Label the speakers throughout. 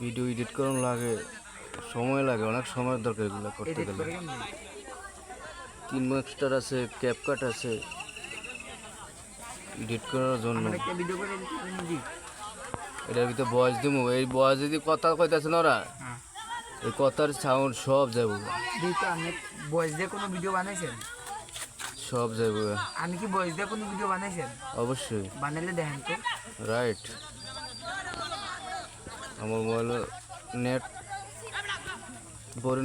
Speaker 1: Video edit করানো লাগে সময় লাগে অনেক সময় দরকার এগুলো করতে গেলে। তিন মাস্টার আছে ক্যাপকাট আছে এডিট করার জন্য। এটার ভিতরে বয়স দিব এই বয়স যদি কথা কইতাছে না ওরা
Speaker 2: হ্যাঁ।
Speaker 1: এই কথার সাউন্ড সব যাব
Speaker 2: বয়স দিয়ে কোনো ভিডিও বানাইছেন?
Speaker 1: সব যাব
Speaker 2: আমি কি বয়স দিয়ে কোনো ভিডিও বানাইছেন?
Speaker 1: অবশ্যই।
Speaker 2: বানাইলে দেখেন তো।
Speaker 1: রাইট আমার মোবাইলে নেট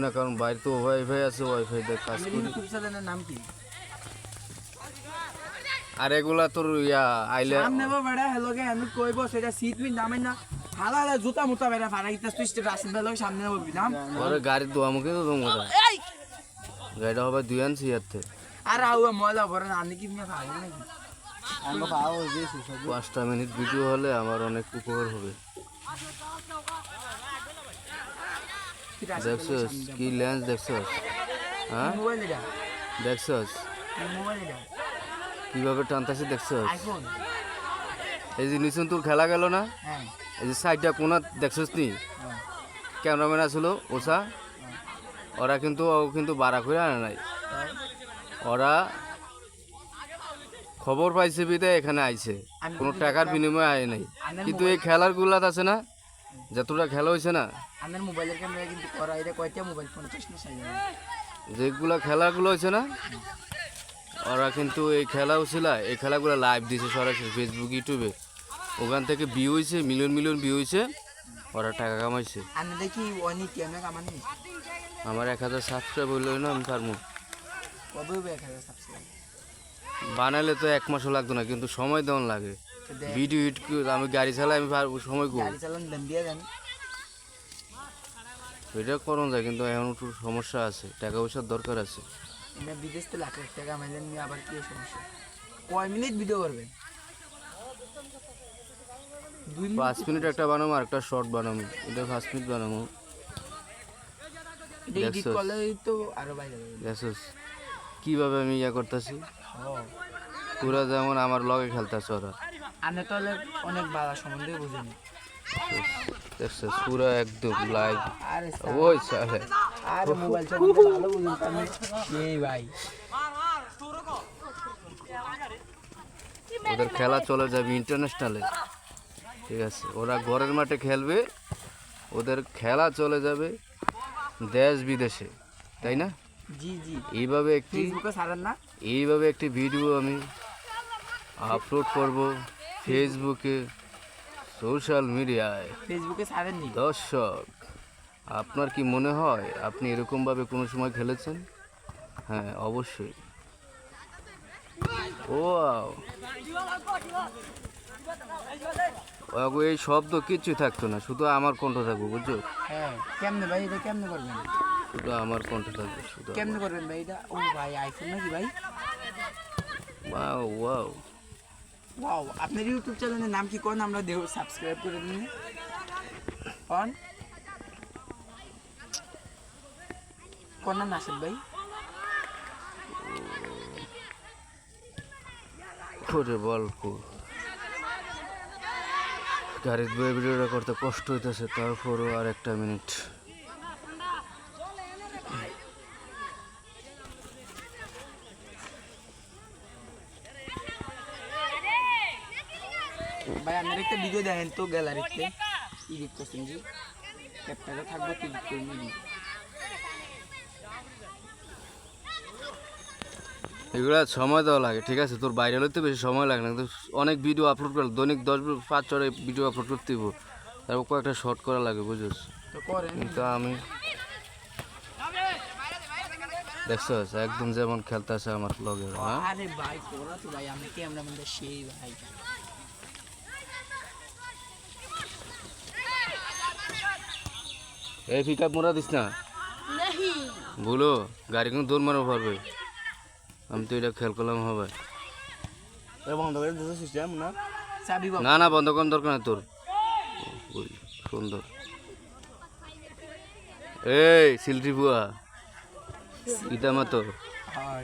Speaker 1: না কারণ বাইরে তো ওয়াইফাই আছে ওয়াইফাই দিয়ে কাজ করি।
Speaker 2: নাম কি?
Speaker 1: আর এগুলা তোর ইয়া আইলে
Speaker 2: নাম নেব বেড়া হেলো গে আমি কইব সেটা সিট মিন নামেন না। হালা হালা জুতা মুতা বেড়া ফাড়া ইতা তুই স্টেট আসিন বেলো সামনে নাম।
Speaker 1: ওরে গাড়ি দোয়া মুখে তো তোমরা গাড়িটা হবে দুই আনছি ইয়াতে
Speaker 2: আর আউ ময়লা ভরে না আমি কি নিয়ে খাই নাকি? আমরা পাও দিয়েছি সব
Speaker 1: পাঁচটা মিনিট ভিডিও হলে আমার অনেক উপকার হবে। দেখছস কি লেন্স দেখছস হ্যাঁ? দেখছস
Speaker 2: মোবাইল
Speaker 1: কীভাবে টানতাছি দেখছস এই যে নিচুন তোর খেলা গেল না?
Speaker 2: হ্যাঁ।
Speaker 1: এই যে সাইডটা কোনা দেখছস নি?
Speaker 2: হ্যাঁ।
Speaker 1: ক্যামেরাম্যান আসলো ওষা ওরা কিন্তু ও কিন্তু বাড়া করে আনে নাই? ওরা খবর পাইছে বিদে এখানে আইছে। কোনো টাকার বিনিময়ে আয় নাই। কিন্তু এই খেলার গুলাত আছে না? যতটা খেলা হয়েছে না?
Speaker 2: আমার মোবাইলের ক্যামেরা কিন্তু করা এটা কয়টা মোবাইল? পঞ্চাশ না
Speaker 1: যেগুলা খেলাগুলো হয়েছে না ওরা কিন্তু এই খেলা ছিল এই খেলাগুলো লাইভ দিছে সরাসরি ফেসবুক ইউটিউবে ওখান থেকে ভিউ হয়েছে মিলিয়ন মিলিয়ন ভিউ হয়েছে ওরা টাকা কামাইছে।
Speaker 2: আমি দেখি অনেক
Speaker 1: আমার এক হাজার সাবস্ক্রাইব হইল না আমি পারব?
Speaker 2: কবে হবে এক হাজার সাবস্ক্রাইব
Speaker 1: বানাইলে তো এক মাসও লাগতো না কিন্তু সময় দেওয়ান লাগে। ভিডিও হিট আমি গাড়ি চালাই আমি সময় করব
Speaker 2: গাড়ি চালান দাম দিয়ে দেন।
Speaker 1: এটা করুন যায় কিন্তু এখন একটু সমস্যা আছে টাকা পয়সার দরকার আছে।
Speaker 2: বিদেশ তো লাখ লাখ টাকা মাইলেন নিয়ে আবার কি সমস্যা? কয় মিনিট ভিডিও করবেন?
Speaker 1: পাঁচ মিনিট একটা বানাবো আর একটা শর্ট বানাবো। এটা পাঁচ মিনিট বানাবো। দেখছস?
Speaker 2: তো
Speaker 1: কীভাবে আমি ইয়া করতেছি? পুরা যেমন আমার লগে খেলতেছে ওরা।
Speaker 2: আপনি তাহলে অনেক বাধা সম্বন্ধে বুঝেন।
Speaker 1: পুরা একদম লাইভ ওই সালে
Speaker 2: আর মোবাইল সম্বন্ধে ভালো বুঝেন আপনি এই ভাই।
Speaker 1: ওদের খেলা চলে যাবে ইন্টারন্যাশনালে ঠিক আছে ওরা ঘরের মাঠে খেলবে ওদের খেলা চলে যাবে দেশ বিদেশে। তাই না?
Speaker 2: জি জি।
Speaker 1: এইভাবে একটি
Speaker 2: ফেসবুকে ছাড়েন না।
Speaker 1: এইভাবে একটি ভিডিও আমি আপলোড করব ফেসবুকে সোশ্যাল মিডিয়ায়।
Speaker 2: ফেসবুকে ছাড়েন নি
Speaker 1: দর্শক আপনার কি মনে হয় আপনি এরকমভাবে কোনো সময় খেলেছেন? হ্যাঁ অবশ্যই। ও এই শব্দ কিচ্ছুই থাকতো না শুধু আমার কণ্ঠ থাকব বুঝছ?
Speaker 2: হ্যাঁ কেমনে ভাই এটা কেমনে করবেন?
Speaker 1: শুধু আমার কণ্ঠ থাকবে শুধু
Speaker 2: কেমনে করবেন ভাই? এটা ও ভাই আইফোন নাকি ভাই?
Speaker 1: ওয়াও ওয়াও
Speaker 2: ওয়াও আপনার ইউটিউব চ্যানেলের নাম কি কোন? আমরা দেহ সাবস্ক্রাইব করে দিন কোন? কোন নাম নাসির ভাই?
Speaker 1: করে বল কো গাড়ির ভিডিওটা করতে কষ্ট হইতেছে তারপরও আর একটা মিনিট।
Speaker 2: ভাই আপনার একটা ভিডিও দেখেন তো গ্যালারিতে এডিট করছেন জি থাকবে
Speaker 1: এগুলো সময় দেওয়া লাগে ঠিক আছে? তোর বাইরে হলে তো বেশি সময় লাগে না কিন্তু অনেক ভিডিও আপলোড করে দৈনিক দশ পাঁচ ছয় ভিডিও আপলোড করতে দিব তারপর কয়েকটা শর্ট করা লাগে বুঝছিস?
Speaker 2: তো
Speaker 1: কিন্তু আমি দেখছস? একদম যেমন খেলতেছে আমার লগে হ্যাঁ?
Speaker 2: আরে ভাই তোরা তো ভাই আমি ক্যামেরা সেই ভাই।
Speaker 1: এই পিক আপ মোরা দিস না? বলো গাড়ি কিন্তু দৌড় মারো পারবে আমি তো এটা খেয়াল করলাম হবে।
Speaker 2: বন্ধ করে দিতে সিস্টেম না?
Speaker 1: না না বন্ধ করার দরকার নাই তোর। সুন্দর। এই সিলট্রি বুয়া। ইটা মাতো
Speaker 2: হ্যাঁ